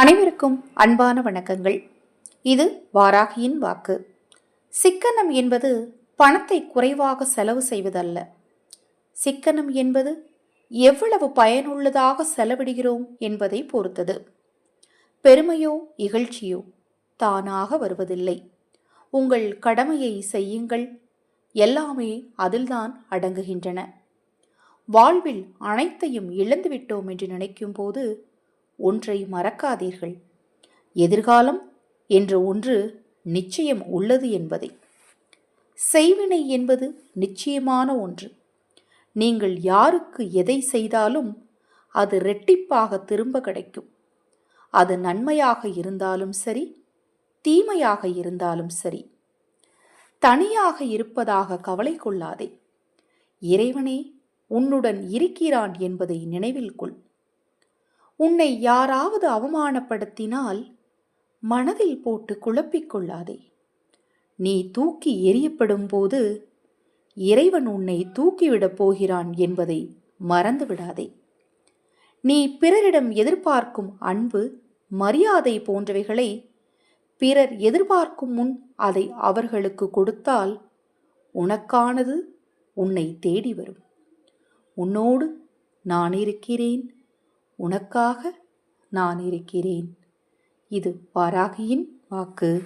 அனைவருக்கும் அன்பான வணக்கங்கள். இது வாராகியின் வாக்கு. சிக்கனம் என்பது பணத்தை குறைவாக செலவு செய்வதல்ல. சிக்கனம் என்பது எவ்வளவு பயனுள்ளதாக செலவிடுகிறோம் என்பதை பொறுத்தது. பெருமையோ இகழ்ச்சியோ தானாக வருவதில்லை. உங்கள் கடமையை செய்யுங்கள். எல்லாமே அதில்தான் அடங்குகின்றன. வாழ்வில் அனைத்தையும் இழந்துவிட்டோம் என்று நினைக்கும்போது ஒன்றை மறக்காதீர்கள். எதிர்காலம் என்ற ஒன்று நிச்சயம் உள்ளது என்பதை. செய்வினை என்பது நிச்சயமான ஒன்று. நீங்கள் யாருக்கு எதை செய்தாலும் அது ரெட்டிப்பாக திரும்ப கிடைக்கும். அது நன்மையாக இருந்தாலும் சரி தீமையாக இருந்தாலும் சரி. தனியாக இருப்பதாக கவலை கொள்ளாதே. இறைவனே உன்னுடன் இருக்கிறான் என்பதை நினைவில் கொள். உன்னை யாராவது அவமானப்படுத்தினால் மனதில் போட்டு குழப்பிக்கொள்ளாதே நீ தூக்கி எரியப்படும் போது இறைவன் உன்னை தூக்கிவிடப் போகிறான் என்பதை மறந்துவிடாதே நீ பிறரிடம் எதிர்பார்க்கும் அன்பு மரியாதை போன்றவைகளை பிறர் எதிர்பார்க்கும் முன் அதை அவர்களுக்கு கொடுத்தால் உனக்கானது உன்னை தேடி வரும். உன்னோடு நான் இருக்கிறேன் உனக்காக நான் இருக்கிறேன். இது வாராகியின் வாக்கு.